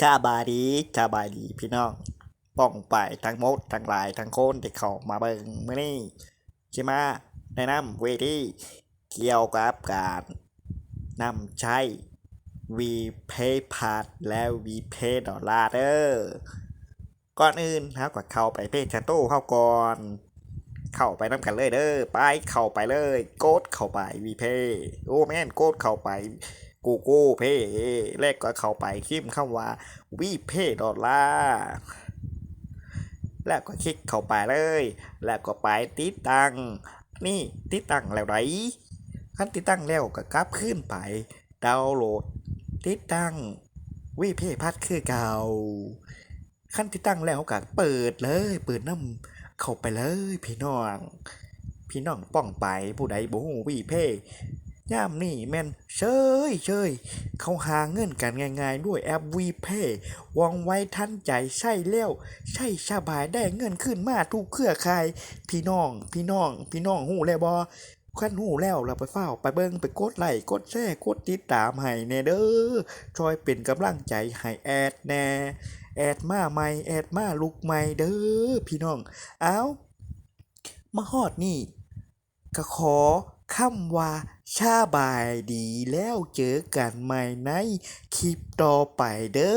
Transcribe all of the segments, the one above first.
ชาบาดีชาบาดีพี่น้องป้องไปทั้งหมดทั้งหลายทั้งคนที่เข้ามาเบิ่งมื้อนี้ใช่มาแนะนำเวทีเกี่ยวกับการนำใช้ VPay พาดและ VPay ดอลลาร์เด้อก่อนอื่นเราก็เข้าไปเพจชาโต้เข้าก่อน เข้าไปน้ำกันเลยเด้อไปเข้าไปเลย โกดเข้าไป VPay โอ้แม่นโกดเข้าไป กูกูเพย์แรกก็เข้าไปคิมคำว่าวีเพย์ดอลลาร์แล้วก็คลิกเข้าไปเลย แล้วก็ไปติดตั้ง นี่ติดตั้งแล้วไหนขั้นติดตั้งแล้วก็กลับขึ้นไป ดาวน์โหลด ติดตั้งวีเพย์พัดคือเก่าขั้นติดตั้งแล้วก็เปิดเลย เปิดน้ำเข้าไปเลย พี่น้อง พี่น้องป้องไปผู้ใดบ่ฮู้วีเพ ย่ามนี่แม่นเชยเชยเขาหาเงินกันง่ายๆ ด้วยแอป VPay ว่องไวทันใจใช่แล้วใช่สบายได้เงินขึ้นมาทุกเครือข่าย พี่น้อง พี่น้อง พี่น้องหูแล้วบ่ขั้นหูแล้วเราไปเฝ้าไปเบิ่งไปกดไลค์กดแชร์กดติดตามให้แน่เด้อช่วยเป็นกำลังใจให้แอดแน่แอดมาใหม่แอดมาลุกใหม่เด้อพี่น้อง เอามาฮอดนี่ก็ขอ คำว่าชาบายดีแล้วเจอกันใหม่ในคลิปต่อไปเด้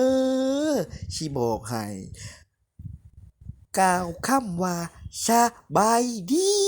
อชิบอกให้กล่าวคำว่าชาบายดี